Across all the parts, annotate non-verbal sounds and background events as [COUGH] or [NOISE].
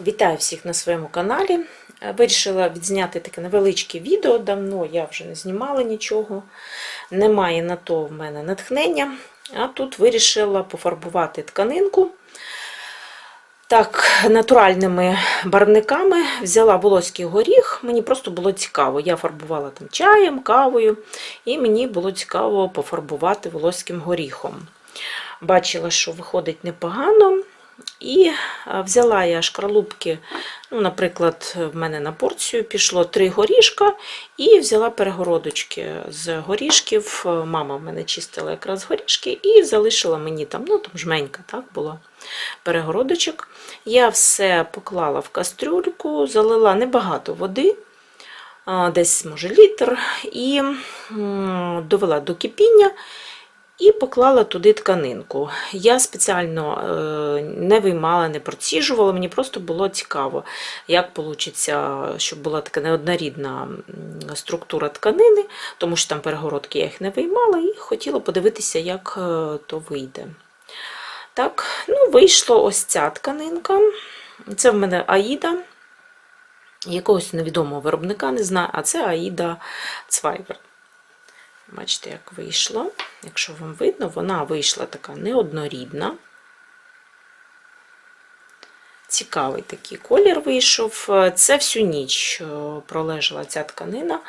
Вітаю всіх на своєму каналі. Е, Вирішила відзняти таке невеличке відео. Давно я вже не знімала нічого. Немає на то в мене натхнення. А тут вирішила пофарбувати тканинку. Так, натуральними барвниками взяла волоський горіх. Мені просто було цікаво. Я фарбувала там чаєм, кавою, і мені було цікаво пофарбувати волоським горіхом. Бачила, що виходить непогано. І взяла я шкарлупки, ну, наприклад, в мене на порцію пішло три горішка, і взяла перегородочки з горішків. Мама в мене чистила якраз горішки і залишила мені там, ну там жменька так було перегородочок. Я все поклала в кастрюльку, залила небагато води, десь, може, літр, і довела до кипіння. І поклала туди тканинку. Я спеціально е, не виймала, не проціжувала, мені просто було цікаво, як вийде, щоб була така неоднорідна структура тканини, тому що там перегородки я їх не виймала, і хотіла подивитися, як е, то вийде. Так, ну, вийшла ось ця тканинка. Це в мене Аїда, якогось невідомого виробника, не знаю, а це Аїда Цвайвер. Бачите, як вийшло. Якщо вам видно, вона вийшла така неоднорідна. Цікавий такий колір вийшов. Це всю ніч е, пролежала ця тканина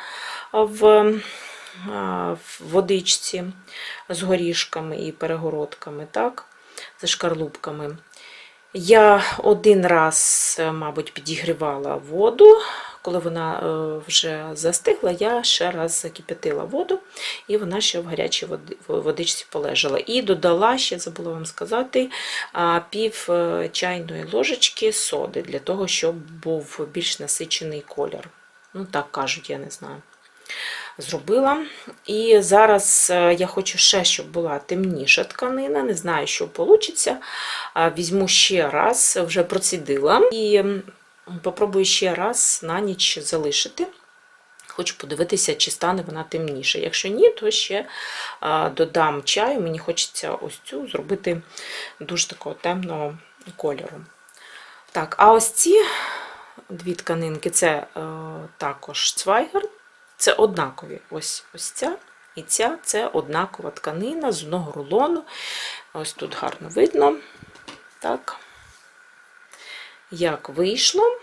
в е, водичці з горішками і перегородками, так, з шкарлупками. Я один раз, е, мабуть, підігрівала воду. Коли вона е, вже застигла, я ще раз закип'ятила воду, і вона ще в гарячій водичці полежала. І додала, ще забула вам сказати, пів е, чайної ложечки соди, для того, щоб був більш насичений колір. Ну, так кажуть, я не знаю. Зробила. І зараз е, я хочу ще, щоб була темніша тканина. Не знаю, що вийде. Візьму ще раз, вже процідила. І попробую ще раз на ніч залишити. Хочу подивитися, чи стане вона темніша. Якщо ні, то ще додам чаю. Мені хочеться ось цю зробити дуже такого темного кольору. Так, а ось ці дві тканинки це е, також цвайгер. Це однакові. Ось, ось ця і ця це однакова тканина з одного рулону. Ось тут гарно видно. Так, як вийшло.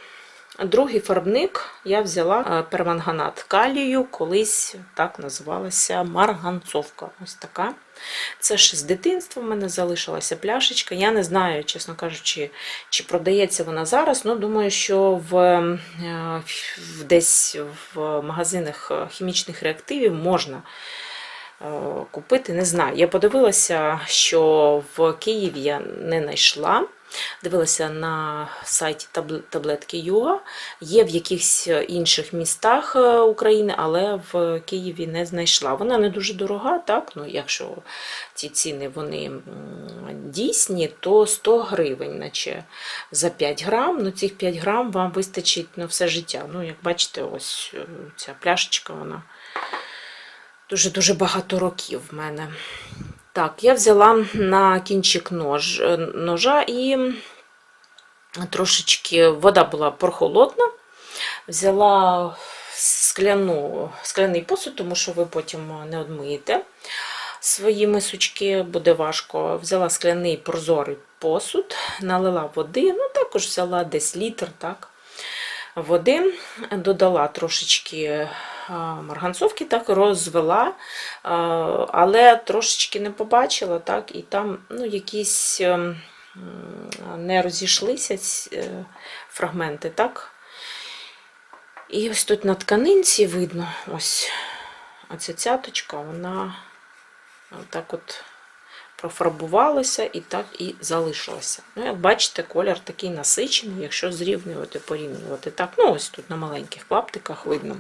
Другий фарбник я взяла е, перманганат калію, колись так називалася марганцовка. Ось така. Це ще з дитинства в мене залишилася пляшечка. Я не знаю, чесно кажучи, чи продається вона зараз. Ну, думаю, що в, е, в- десь в магазинах хімічних реактивів можна купити. Не знаю. Я подивилася, що в Києві я не знайшла. Дивилася на сайті табл- таблетки.ua. Є в якихось інших містах е, України, але в Києві не знайшла. Вона не дуже дорога, так? Ну, якщо ці ціни вони дійсні, то 100 гривень, наче за 5 грам. Ну, цих 5 грам вам вистачить на все життя. Ну, як бачите, ось е, ця пляшечка, вона дуже-дуже багато років в мене. Так, я взяла на кінчик нож, е, ножа і трошечки вода була прохолодна. Взяла скляну, скляний посуд, тому що ви потім не одмиєте свої мисочки, буде важко. Взяла скляний прозорий посуд, налила води, ну також взяла десь літр так, води, додала трошечки марганцовки, так розвела, але трошечки не побачила, так, і там ну, якісь ем, не розійшлися ці, е, фрагменти, так. І ось тут на тканинці видно, ось оця цяточка, вона так от профарбувалася і так і залишилася. Ну, як бачите, колір такий насичений, якщо зрівнювати, порівнювати. Так, ну ось тут на маленьких клаптиках видно.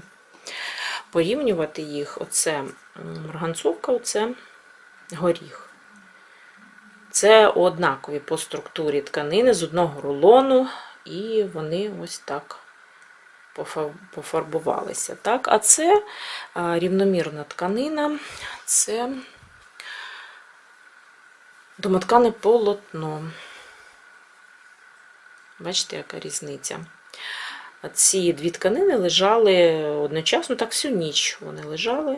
Порівнювати їх, оце марганцовка, оце горіх. Це однакові по структурі тканини з одного рулону, і вони ось так пофарбувалися. Так? А це рівномірна тканина, це домоткане полотно. Бачите, яка різниця. Ці дві тканини лежали одночасно, так всю ніч вони лежали.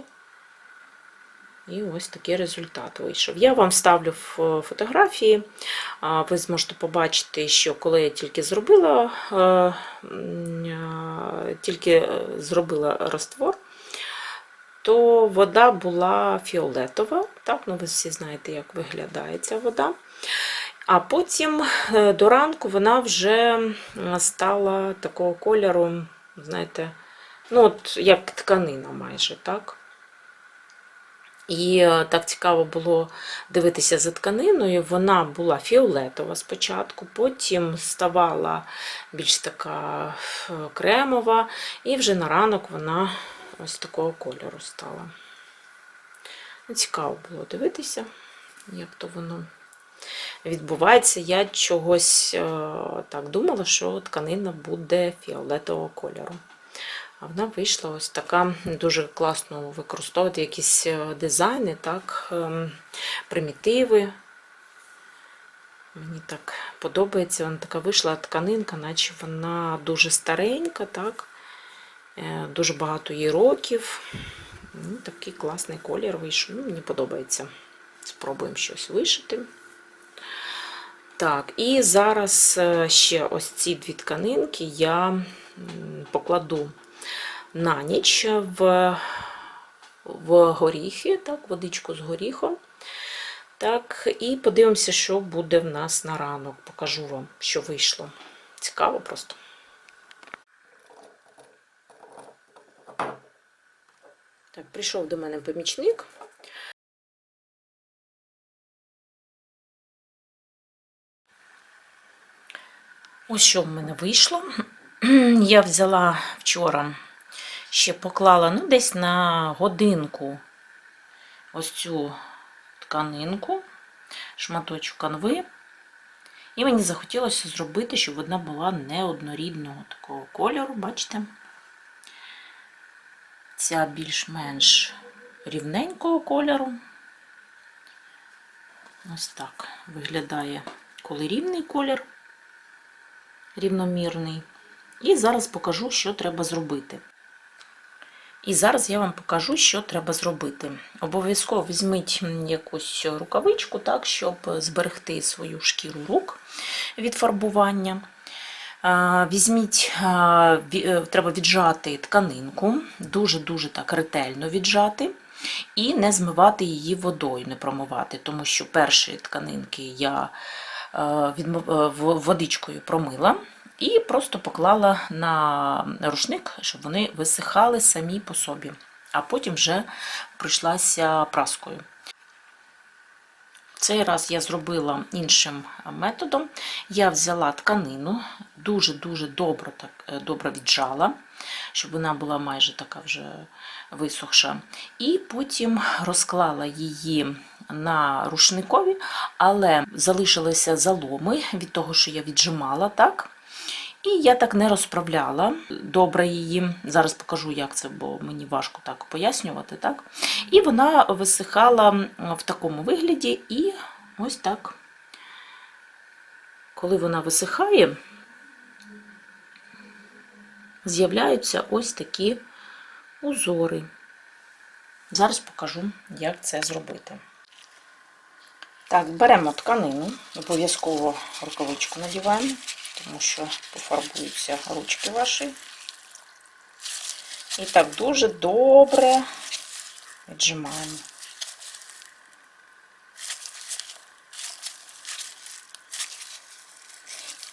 І ось такий результат вийшов. Я вам ставлю фотографії. Ви зможете побачити, що коли я тільки зробила, е, тільки е, зробила раствор, то вода була фіолетова. Так, ну ви всі знаєте, як виглядає ця вода. А потім е, до ранку вона вже стала такого кольору, знаєте, ну от як тканина майже, так? І е, так цікаво було дивитися за тканиною. Вона була фіолетова спочатку, потім ставала більш така е, кремова, і вже на ранок вона ось такого кольору стала. Цікаво було дивитися, як то воно відбувається. Я чогось е, так думала, що тканина буде фіолетового кольору. А вона вийшла ось така дуже класно використовувати якісь е, дизайни, так, ем, примітиви. Мені так подобається. Вона така вийшла тканинка, наче вона дуже старенька, так, е, дуже багато їй років. Ну, Такий класний колір вийшов. Ну, мені подобається. Спробуємо щось вишити. Так, і зараз е, ще ось ці дві тканинки я покладу на ніч в, в горіхи, так, водичку з горіхом. Так, і подивимося, що буде в нас на ранок. Покажу вам, що вийшло. Цікаво просто. Так, прийшов до мене помічник. Ось що в мене вийшло. [CLEARS THROAT] Я взяла вчора, ще поклала ну, десь на годинку ось цю тканинку, шматочок канви. І мені захотілося зробити, щоб вона була неоднорідного такого кольору, бачите? Ця більш-менш рівненького кольору. Ось так виглядає, коли рівний колір рівномірний. І зараз покажу, що треба зробити. І зараз я вам покажу, що треба зробити. Обов'язково візьміть якусь рукавичку, так, щоб зберегти свою шкіру рук від фарбування. Візьміть, е, треба віджати тканинку, дуже-дуже так ретельно віджати. І не змивати її водою, не промивати, тому що перші тканинки я е, е, водичкою промила і просто поклала на рушник, щоб вони висихали самі по собі, а потім вже пройшлася праскою. Цей раз я зробила іншим методом. Я взяла тканину, дуже-дуже добре, добре віджала, щоб вона була майже така вже висохша. І потім розклала її на рушникові, але залишилися заломи від того, що я віджимала. так. І я так не розправляла добре її. Зараз покажу, як це, бо мені важко так пояснювати. так. І вона висихала в такому вигляді, і ось так. Коли вона висихає, з'являються ось такі узори. Зараз покажу, як це зробити. Так, беремо тканину, обов'язково рукавичку надіваємо, тому що пофарбуються ручки ваші. І так дуже добре віджимаємо.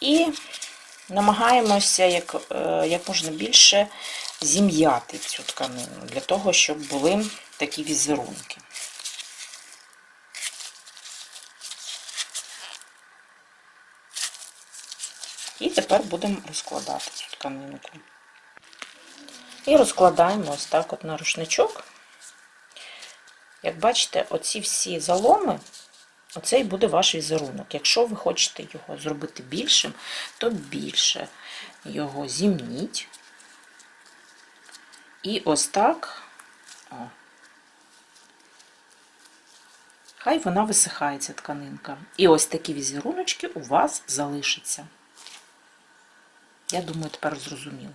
І намагаємося як, е, як можна більше зім'яти цю тканину, для того, щоб були такі візерунки. І тепер будемо розкладати цю тканинку. І розкладаємо ось так от на рушничок. Як бачите, оці всі заломи, оцей буде ваш візерунок. Якщо ви хочете його зробити більшим, то більше його зімніть. І ось так. О. Хай вона висихає, ця тканинка. І ось такі візеруночки у вас залишаться. Я думаю, тепер зрозуміло.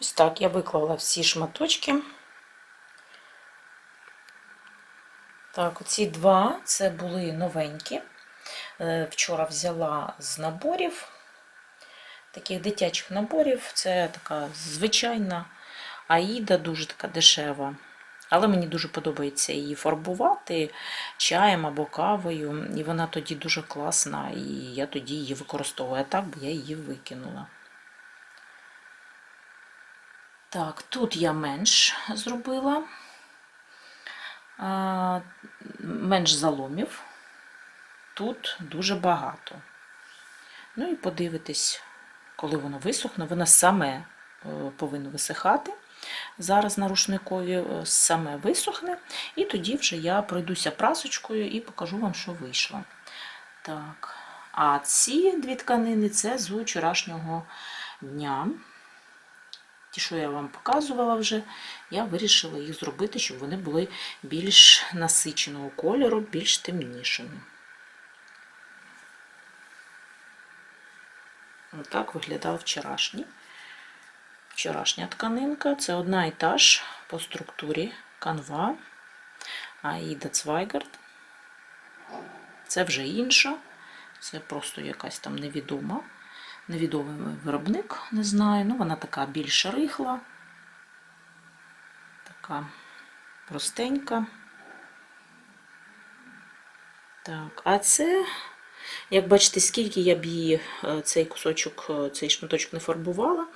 Ось так я виклала всі шматочки. Так, оці два це були новенькі. Е, Вчора взяла з наборів, таких дитячих наборів. Це така звичайна аїда, дуже така дешева. Але мені дуже подобається її фарбувати чаєм або кавою. І вона тоді дуже класна, і я тоді її використовую. А так би я її викинула. Так, тут я менш зробила, менш заломів. Тут дуже багато. Ну і подивитись, коли воно висохне, воно саме е, повинно висихати. Зараз на рушникові е, саме висохне, і тоді вже я пройдуся прасочкою і покажу вам, що вийшло. Так, а ці дві тканини це з вчорашнього дня. Ті, що я вам показувала вже, я вирішила їх зробити, щоб вони були більш насиченого кольору, більш темнішими. Отак виглядав вчорашній. Вчорашня тканинка. Це одна і та ж по структурі канва Аїда Цвайгард. Це вже інша. Це просто якась там невідома. Невідомий виробник, не знаю. Ну, вона така більш рихла, така простенька. Так, а це, як бачите, скільки я б її е, цей кусочок, е, цей шматочок не фарбувала,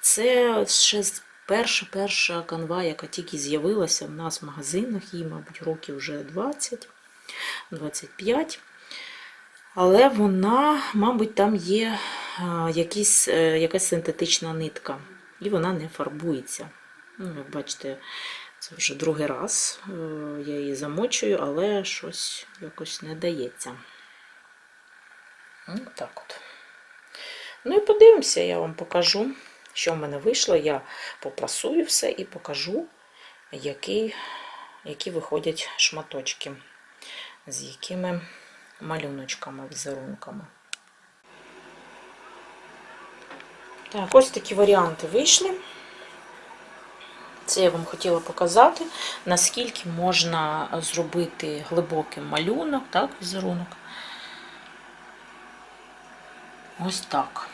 це ще перша перша канва, яка тільки з'явилася в нас в магазинах, їй, мабуть, років вже 20-25. Але вона, мабуть, там є якісь, е, якась синтетична нитка, і вона не фарбується. Ну, як бачите, це вже другий раз е, я її замочую, але щось якось не дається. Ось Так от. Ну і подивимося, я вам покажу, що в мене вийшло. Я попрасую все і покажу, які, які виходять шматочки, з якими малюночками, візерунками. Так, ось такі варіанти вийшли. Це я вам хотіла показати, наскільки можна зробити глибокий малюнок, так, візерунок. Ось так.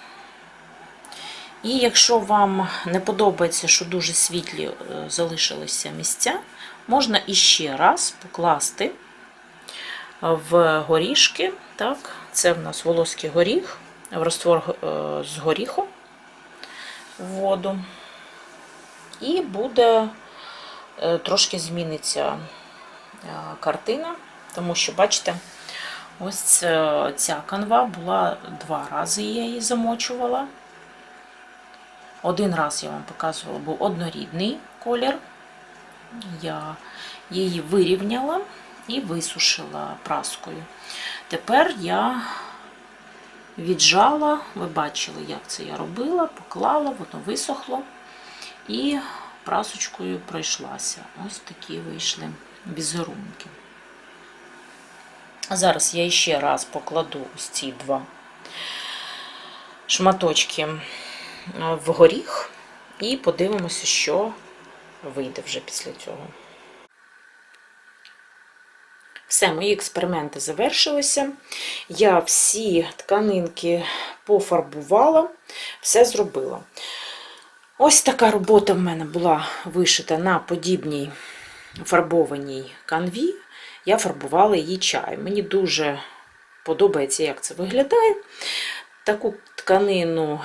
І якщо вам не подобається, що дуже світлі е, залишилися місця, можна іще раз покласти в горішки. Так, Це в нас волоський горіх, в раствор е, з горіхом воду. І буде е, трошки зміниться е, картина, тому що, бачите, ось ця канва була два рази, я її замочувала. Один раз я вам показувала, був однорідний колір. Я її вирівняла і висушила праскою. Тепер я віджала, ви бачили, як це я робила, поклала, воно висохло і прасочкою пройшлася. Ось такі вийшли візерунки. Зараз я ще раз покладу ось ці два шматочки в горіх і подивимося, що вийде вже після цього. Все, мої експерименти завершилися. Я всі тканинки пофарбувала, все зробила. Ось така робота в мене була вишита на подібній фарбованій канві. Я фарбувала її чаєм. Мені дуже подобається, як це виглядає. Таку тканину,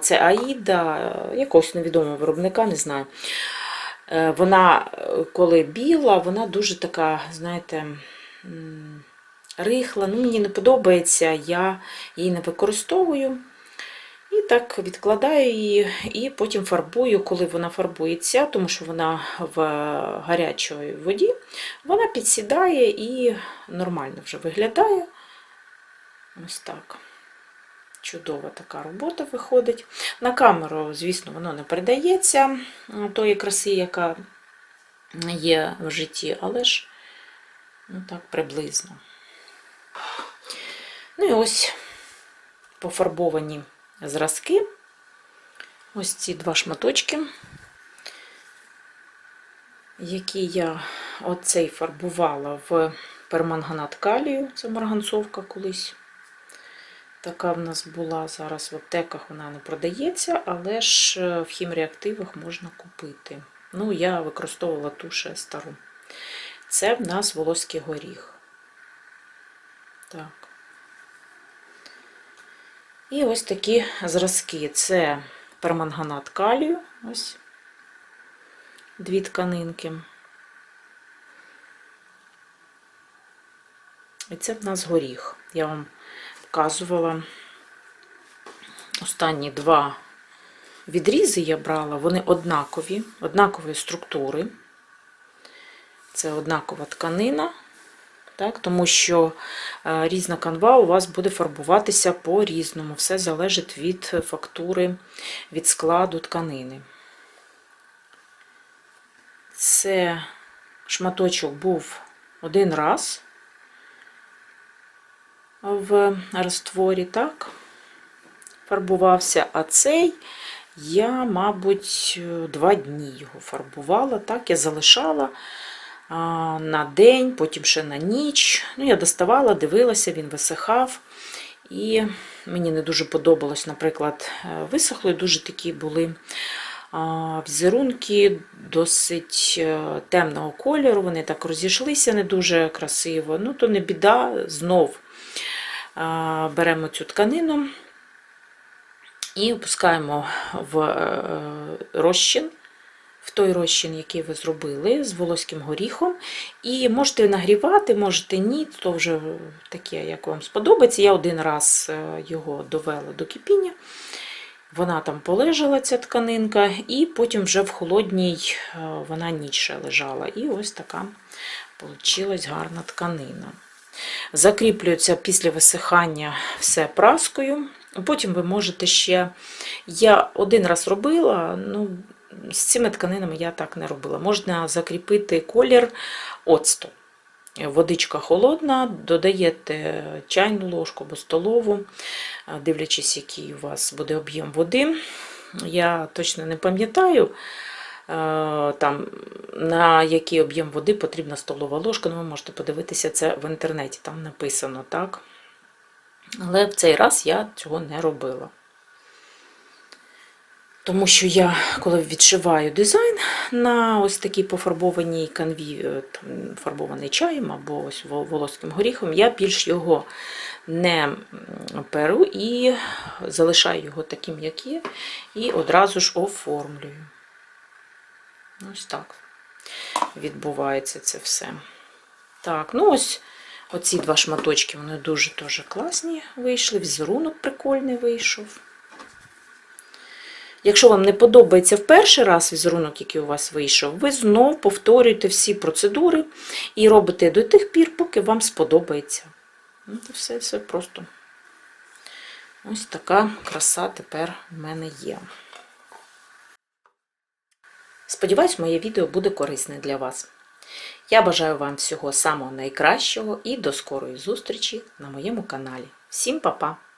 це Аїда, якогось невідомого виробника, не знаю. Е, Вона, коли біла, вона дуже така, знаєте, рихла. Ну, Мені не подобається, я її не використовую. І так відкладаю її, і потім фарбую, коли вона фарбується, тому що вона в гарячій воді, вона підсідає і нормально вже виглядає. Ось так. Чудова така робота виходить. На камеру, звісно, воно не передається тої краси, яка є в житті, але ж ну так приблизно. Ну і ось пофарбовані зразки. Ось ці два шматочки, які я оцей фарбувала в перманганат калію, це марганцовка колись. Така в нас була зараз в аптеках, вона не продається, але ж е, в хімреактивах можна купити. Ну, я використовувала ту ще стару. Це в нас волоський горіх. Так. І ось такі зразки. Це перманганат калію. Ось дві тканинки. І це в нас горіх. Я вам показувала останні два відрізи я брала, вони однакові, однакової структури. Це однакова тканина, так, тому що е, різна канва у вас буде фарбуватися по-різному. Все залежить від фактури, від складу тканини. Це шматочок був один раз в розтворі, так, фарбувався, а цей я, мабуть, два дні його фарбувала. Так, я залишала на день, потім ще на ніч. Ну, Я доставала, дивилася, він висихав. І мені не дуже подобалось, наприклад, е, висохли, дуже такі були візерунки досить е, темного кольору, вони так розійшлися не дуже красиво. Ну, то не біда, знов беремо цю тканину і опускаємо в е, розчин, в той розчин, який ви зробили з волоським горіхом. І можете нагрівати, можете ні, то вже таке, як вам сподобається. Я один раз е, його довела до кипіння. Вона там полежала, ця тканинка, і потім вже в холодній е, вона ніч лежала. І ось така получилась гарна тканина. Закріплюється після висихання все праскою. Потім ви можете ще. Я один раз робила, ну, з цими тканинами я так не робила. Можна закріпити колір оцту. Водичка холодна, додаєте чайну ложку або столову, дивлячись, який у вас буде об'єм води. Я точно не пам'ятаю, там, на який об'єм води потрібна столова ложка. Ну, ви можете подивитися це в інтернеті, там написано так. Але в цей раз я цього не робила. Тому що я, коли відшиваю дизайн на ось такій пофарбованій канві, е, там, фарбований чаєм або ось волоським горіхом, я більш його не перу і залишаю його таким, як є, і одразу ж оформлюю. Ось так відбувається це все. Так, ну ось Оці два шматочки, вони дуже-дуже класні вийшли, візерунок прикольний вийшов. Якщо вам не подобається в перший раз візерунок, який у вас вийшов, ви знов повторюєте всі процедури і робите до тих пір, поки вам сподобається. Ну, це все, все просто. Ось така краса тепер в мене є. Сподіваюсь, моє відео буде корисне для вас. Я бажаю вам всього самого найкращого і до скорої зустрічі на моєму каналі. Всім па-па!